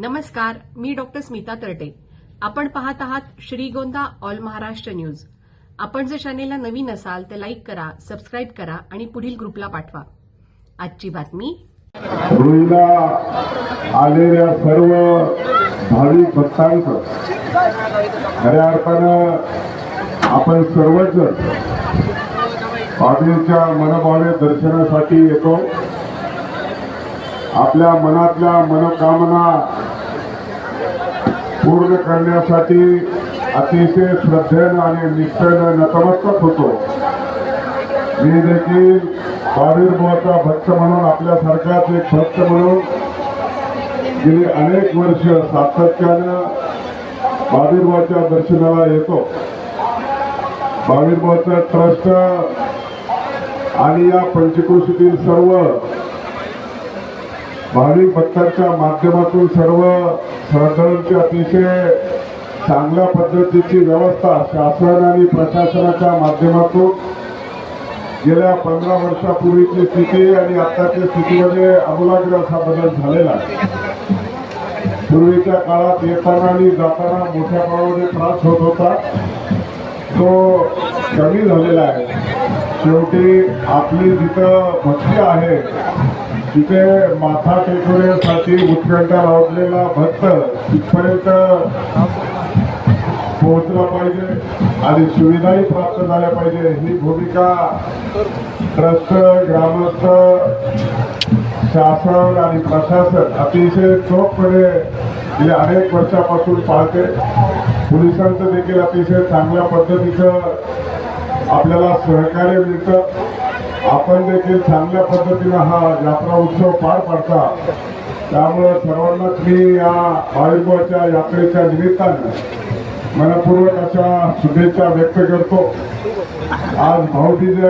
नमस्कार मी डॉक्टर स्मिता तरटे. आपण पाहत आहात श्रीगोंदा ऑल महाराष्ट्र न्यूज. आपण जर चॅनेलला नवीन असाल तर लाईक करा सबस्क्राईब करा आणि पुढील ग्रुपला पाठवा. आजची बातमी. रुईला आलेल्या सर्व भाविक भक्तांचं खऱ्या अर्थानं आपण सर्वजण बाबीच्या मनभावे दर्शनासाठी येतो. आपल्या मनातल्या मनोकामना पूर्ण करण्यासाठी अतिशय श्रद्धेनं आणि निष्ठेनं नतमस्तक होतो. मी देखील बावीरबुवाचा भक्त म्हणून आपल्यासारखाच एक भक्त म्हणून गेली अनेक वर्ष सातत्यानं बावीरबुवाच्या दर्शनाला येतो. बावीरबुवाचं ट्रस्ट आणि या पंचकृषीतील सर्व भाविक भक्तांच्या माध्यमातून सर्व श्रद्धांची अतिशय चांगल्या पद्धतीची व्यवस्था शासन आणि प्रशासनाच्या माध्यमातून गेल्या पंधरा वर्षापूर्वीची स्थिती आणि आताच्या स्थितीमध्ये म्हणजे आमूलाग्र असा बदल झालेला आहे. पूर्वीच्या काळात येताना आणि जाताना मोठ्या प्रमाणामध्ये त्रास होत होता. तो कमी झालेला आहे. शेवटी आपली जिथं भक्ती आहे तिथे माथा टेकवण्यासाठी उत्कंठा लावलेला भक्त तिथपर्यंत पोहोचला पाहिजे आणि सुविधाही प्राप्त झाल्या पाहिजे. ही भूमिका ट्रस्ट ग्रामस्थ शासन आणि प्रशासन अतिशय चोखपणे गेल्या अनेक वर्षापासून पाहते. पोलिसांचं देखील अतिशय चांगल्या पद्धतीचं आपल्याला सहकार्य मिळतं. आपण देखील चांगल्या पद्धतीनं हा यात्रा उत्सव पार पाडता. त्यामुळे सर्वांनाच मी या आयुर्वाच्या यात्रेच्या निमित्तानं मनपूर्वक अशा शुभेच्छा व्यक्त करतो. आज भाऊबीज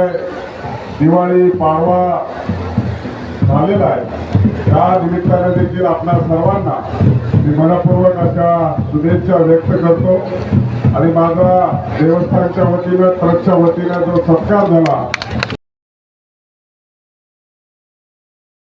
दिवाळी पाडवा झालेला आहे. त्या निमित्तानं देखील आपल्या सर्वांना मी मनपूर्वक अशा शुभेच्छा व्यक्त करतो. आणि माझा देवस्थानच्या वतीनं ट्रस्टच्या वतीनं जो सत्कार झाला